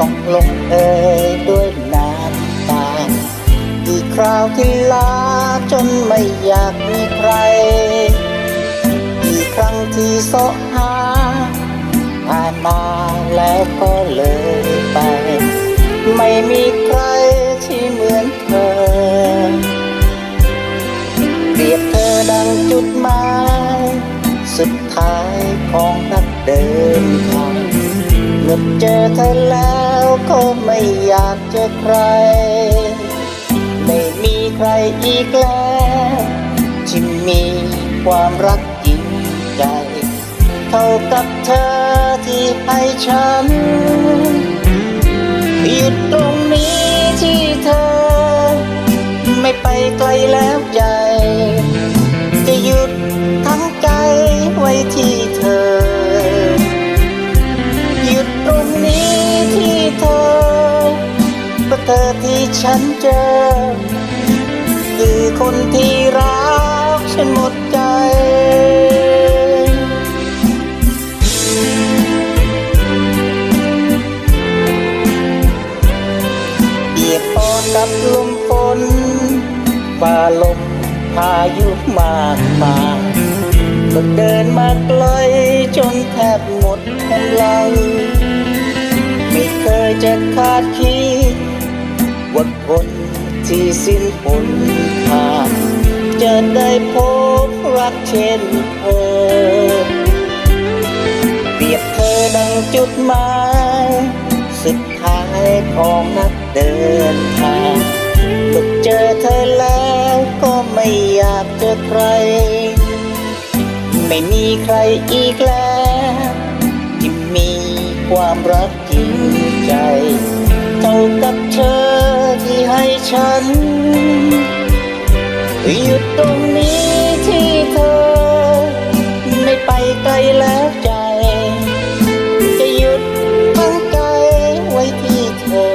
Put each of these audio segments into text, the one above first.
ต้องลงเอยด้วยน้ำตากี่คราวที่ลาจนไม่อยากมีใครกี่ครั้งที่เสาะหาผ่านมาแล้วก็เลยไป ไม่มีใครที่เหมือนเธอ เปรียบเธอดังจุดหมาย สุดท้ายของนักเดินทาง เมื่อเจอเธอแล้วก็ไม่อยากเจอใคร ไม่มีใครอีกแล้วที่มีความรักจริงใจ เท่ากับเธอที่ให้ฉันหยุดตรงนี้ที่เธอ ไม่ไปไกลแล้วใจ เธอที่ฉันเจอ คือคนที่รักฉันหมดใจเปียกปอนกับลมฝนฝ่าลมพายุมากมายก็เดินมาไกลจนแทบหมดกำลัง ไม่เคยจะคาดคิด ว่าคนที่สิ้นผลทางจะได้พบรักเช่นเธอ เปรียบเธอดังจุดหมาย สุดท้ายของนักเดินทางก็เจอเธอแล้วก็ไม่อยากเจอใคร ไม่มีใครอีกแล้วที่มีความรักจริงใจ เท่ากับเธอ ให้ฉัน หยุดตรงนี้ที่เธอ ไม่ไปไกลแล้วใจ จะหยุดทั้งใจไว้ที่เธอ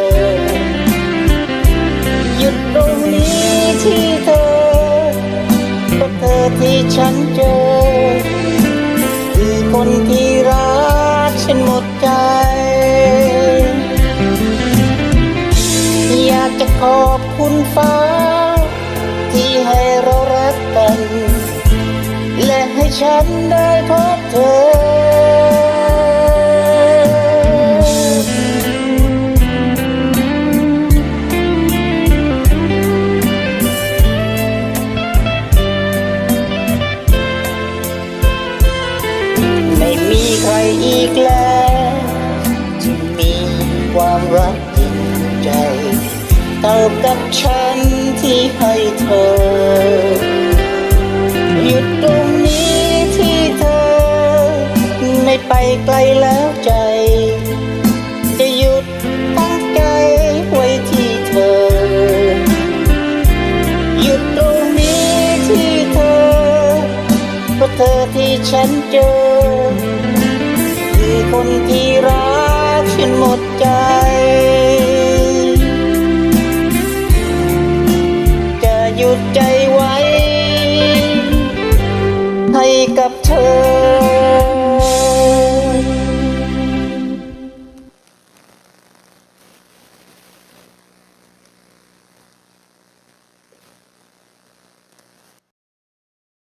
หยุดตรงนี้ที่เธอเพราะเธอที่ฉันเจอากจะขอบคุณฟ้า ที่ให้เรารักกัน และให้ฉันได้พบเธอไม่มีใครอีกแล้วที่มีความรัก เท่ากับฉันที่ให้เธอ หยุดตรงนี้ที่เธอ ไม่ไปไกลแล้วใจ จะหยุดตั้งใจไว้ที่เธอ หยุดตรงนี้ที่เธอเพราะเธอที่ฉันเจอ คือคนที่รักฉันหมดใจ ดใจไว้ ให้กับเธอ